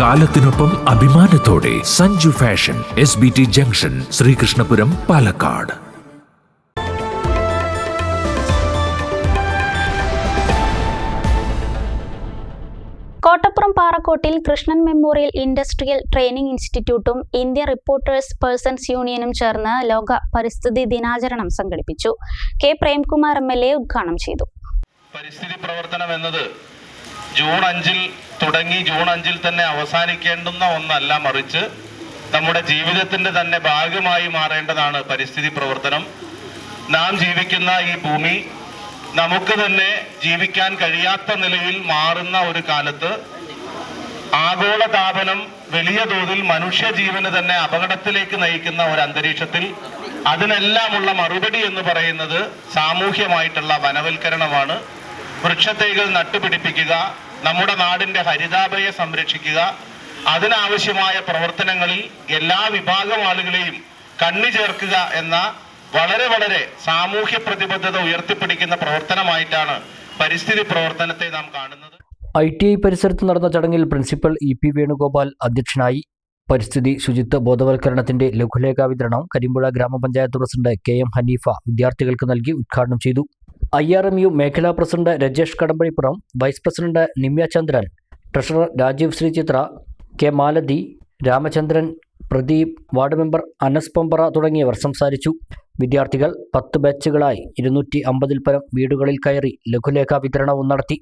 കാലത്തിനൊപ്പം അഭിമാനത്തോടെ Sanju fashion S B T junction Sreekrishnapuram Palakkad. Kottappuram Parakkottil Krishnan memorial industrial training ഇൻസ്റ്റിറ്റ്യൂട്ടും India reporters persons യൂണിയനും ചേർന്ന് ലോക പരിസ്ഥിതി ദിനാചരണം സംഘടിപ്പിച്ചു. K Premkumar M L A ഉദ്ഘാടനം ചെയ്തു. പരിസ്ഥിതി പ്രവർത്തനം എന്നത് ജൂൺ അഞ്ചിൽ തുടങ്ങി ജൂൺ അഞ്ചിൽ തന്നെ അവസാനിക്കേണ്ടുന്ന ഒന്നല്ല മറിച്ച് നമ്മുടെ ജീവിതത്തിന്റെ തന്നെ ഭാഗമായി മാറേണ്ടതാണ് പരിസ്ഥിതി പ്രവർത്തനം. നാം ജീവിക്കുന്ന ഈ ഭൂമി നമുക്ക് തന്നെ ജീവിക്കാൻ കഴിയാത്ത നിലയിൽ മാറുന്ന ഒരു കാലത്ത് ആഗോള താപനം വലിയ തോതിൽ മനുഷ്യ ജീവന് തന്നെ അപകടത്തിലേക്ക് നയിക്കുന്ന ഒരു അന്തരീക്ഷത്തിൽ അതിനെല്ലാമുള്ള മറുപടി എന്ന് പറയുന്നത് സാമൂഹ്യമായിട്ടുള്ള വനവൽക്കരണമാണ്. വൃക്ഷത്തൈകൾ നട്ടുപിടിപ്പിക്കുക നമ്മുടെ നാടിന്റെ ഹരിതാഭയെ സംരക്ഷിക്കുക. അതിനാവശ്യമായ പ്രവർത്തനങ്ങളിൽ എല്ലാ വിഭാഗം ആളുകളെയും കണ്ണി ചേർക്കുക എന്ന വളരെ വളരെ സാമൂഹ്യ പ്രതിബദ്ധത ഉയർത്തിപ്പിടിക്കുന്ന പ്രവർത്തനമായിട്ടാണ് പരിസ്ഥിതി പ്രവർത്തനത്തെ നാം കാണുന്നത്. ഐ ടി ഐ പരിസരത്ത് നടന്ന ചടങ്ങിൽ പ്രിൻസിപ്പൽ ഇ പി വേണുഗോപാൽ അധ്യക്ഷനായി പരിസ്ഥിതി ശുചിത്വ ബോധവൽക്കരണത്തിന്റെ ലഘുലേഖാ വിതരണം കരിമ്പുഴ ഗ്രാമപഞ്ചായത്ത് പ്രസിഡന്റ് കെ എം ഹനീഫ വിദ്യാർത്ഥികൾക്ക് നൽകി ഉദ്ഘാടനം ചെയ്തു. ഐ ആർ എം യു മേഖലാ president Rajesh Kadampazhipuram vice president Nimya Chandran treasurer Rajeev Sreechithra K Malathi Ramachandran Pradeep ward member Anas Pampara തുടങ്ങിയവർ സംസാരിച്ചു. വിദ്യാർത്ഥികൾ പത്ത് ബാച്ചുകളായി ഇരുന്നൂറ്റി അമ്പതിൽ പരം വീടുകളിൽ കയറി ലഘുലേഖ വിതരണവും നടത്തി.